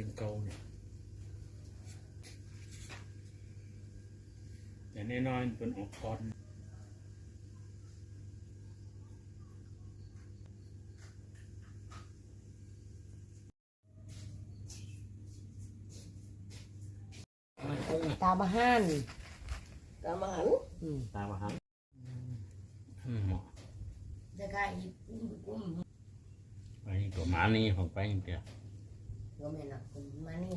ยังเก่าเนี่ยแต่แน่นอนเป็นออกก่อน มันคง ตาบะฮัน ตามหัน อืม ตามมาหังอืมเหมาะ จะกล้าหยิบกุ้มกุ้ม ไปตัวหมานี่ผมไปเดียว ก็ไม่หนักกุ้มมานี่ กั้มแบงเลยนะ แบ่งแต่น้องๆได้แก เดี๋ยว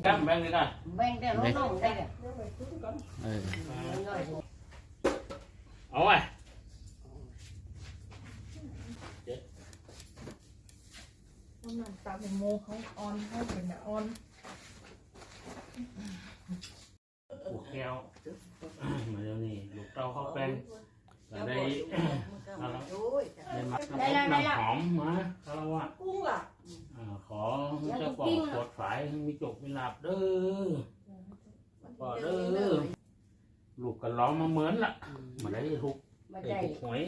Cắt bên đây này. Bên đây nó nóng đây kìa. Ừ. Ấu à. Hôm nay tao phải mua không on không phải là on. Cuộc heo. Mà giờ này lục trâu khó quen. Ở đây. À, đây là đây là. Đây là hỏm mà. Hello là. ายมีจกมีหลับเด้อปอดเด้อลูกก็ร้องมาเหมือนละมาได้ลูกมาไอ้ได้ถูกหวย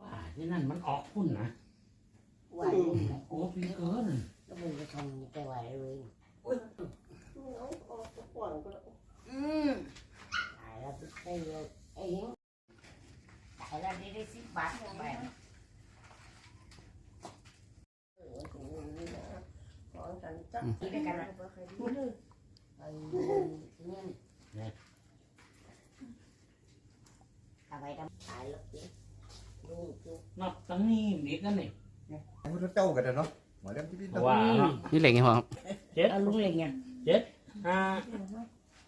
ว่าที่นั่นมันออกพุ่นนะไหวายโอ้ปีเกินก็เป็นกระทงแต่ไหวเลย nó tấn ni biết cái này. Nó trâu cái đó mà đem cái biết đâu. Wow. Như lệnh không chết. Luôn lệnh nha. Chết. Ha.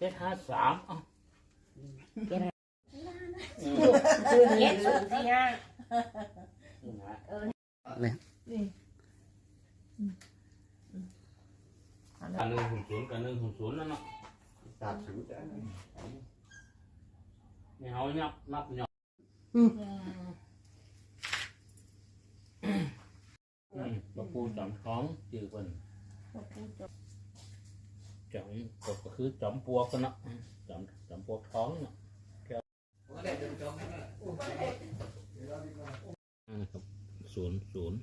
Chết ha sạm ờ. chết. Ha chết xuống thì ha. Dạ. Lên cả nương hùng xuống cả nương hùng xuống lắm ạ. Sạt xuống đã này. Này hói nhóc nóc nhóc ừ. bà cô chọn khóng chữ quần chọn. Cột có cứ chọn bua con nó. Chọn chọn bua khóng nó. Xuống xuống.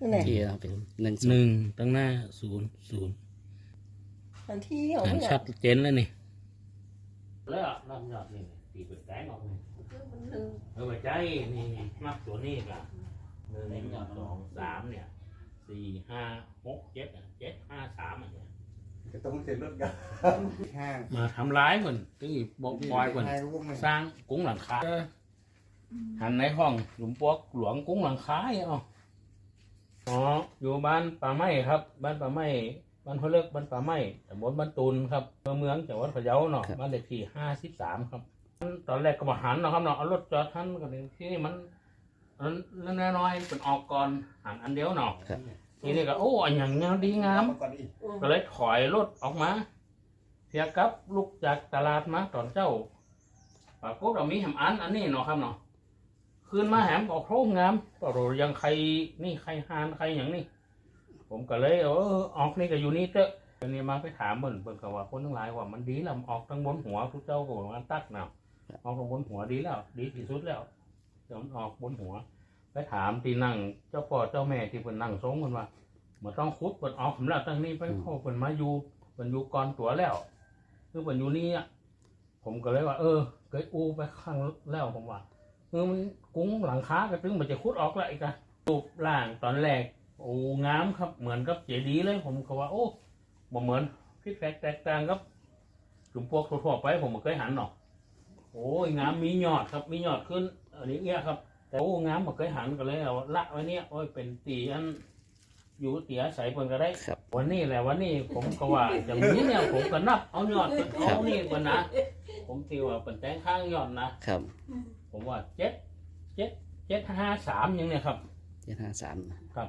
นาะนี่เหล็กไงพ่อครับเจ็ดเอาลุงเลยไงห้าเจ็ดห้าสามเอ้าเจ็ดอืมเจ็ดศูนย์สี่ห้านี่นะนี่กันหนึ่งหุ่นศูนย์กันหนึ่งหุ่นศูนย์นั่นเนาะตาผิวจ้ะนี่เขานับนับหยอกอืมปลาปูจอมท้องจืดเป็นจอมก็คือจอมปวกกันเนาะจอมจอมปวกท้องเนาะอ่าครับศูนย์ศูนย์นั่นแหละที่เราเป็นหนึ่งหนึ่งตั้งหน้าศูนย์ศูนย์อันที่ของอ่านเนี่ยชัดเจนเลยนี่แล้วอะรับยอดนี่ตีเป็นแสงออกนี่เออไปใจนี่มักตัวนี้ก่ะหนึ่งสองสามเนี่ยสี่ห้าหกเจ็ดอะเจ็ดห้าสามอะเนี่ยก็ต้องเซ็นรถกันห้างมาทำร้ายเหมือนที่บอกปล่อยเหมือน ให้พวกมันสร้างกุ้งหลังคาหันในห้องหลุมปวกหลวงกุ้งหลังคาเอ๋อ อ๋ออยู่บ้านป่าไม้ครับ บ้านป่าไม้บ้านเขาเลิกบ้านป่าไม้ตำบลบ้านตูนครับอำเภอเมืองจังหวัดพะเยาเนาะบ้านเลขที่ห้าสิบสามครับ ตอนแรกก็มาหันเนาะครับเนาะเอารถจอดทันก็เลยที่นี่มันมันน้อยๆเป็นออกก่อนหันอันเดียวเนาะทีนี้ก็โอ้อันอย่างเงี้ยดีงามก่อนอีกก็เลยถอยรถออกมาเสียกับลูกจากตลาดมาตอนเจ้าปรากฏว่ามีแหมอันอันนี้เนาะครับเนาะ คืนมาแหมออกโครงงามปรากฏยังใครนี่ใครหานใครอย่างนี้ผมก็เลยเออออกนี่ก็อยู่นี่เตอะทีนี้มาไปถามเบิ่นเบิ่นก็ว่าคนทั้งหลายว่ามันดีแล้วมันออกทั้งบนหัวทุกเจ้าก็บอกว่าตักน้ำออกทั้งบนหัวดีแล้ว ดีที่สุดแล้วเดี๋ยวมันออกบนหัว ไปถามที่นั่งเจ้าพ่อเจ้าแม่ที่เพิ่นนั่งทรงเพิ่นว่ามันต้องคุดเปิดออกผมแล้วตั้งนี้ไปเข้าเปิดมาอยู่เปิดอยู่ก่อนตัวแล้วคือเปิดอยู่นี่อะผมก็เลยว่า เออเคยอูไปข้างแล้วผมว่าเออมันกุ้งหลังคาก็ถึงมันจะคุดออกแล้วอีกอะรูปร่างตอนแรกโอ้งามครับเหมือนกับเจดีย์เลย ผมก็ว่าโอ้บ่เหมือนพิษแปลกแตกต่างกับกลุ่มพวกทั่วๆไปผมไม่เคยหันหรอกโอ้ยงามมียอดครับมียอดขึ้นอันนี้เนี่ยครับ แต่โอ้งามบ่เคยหันก็เลยเอาละไว้เนี่ยโอ้ยเป็นตีอันอยู่เตียใส่เพิ่นก็ได้ครับวันนี้แหละวันนี้ผมก็ว่าอย่างนี้เนี่ยผมก็นับเอายอดเป็นเอานี่ก่อนนะผมตีว่าเป็นแต่งข้างยอดนะครับ ผมว่าเจ็ดเจ็ดเจ็ดห้าสามอย่างเนี้ยครับ เจ็ดห้าสามครับ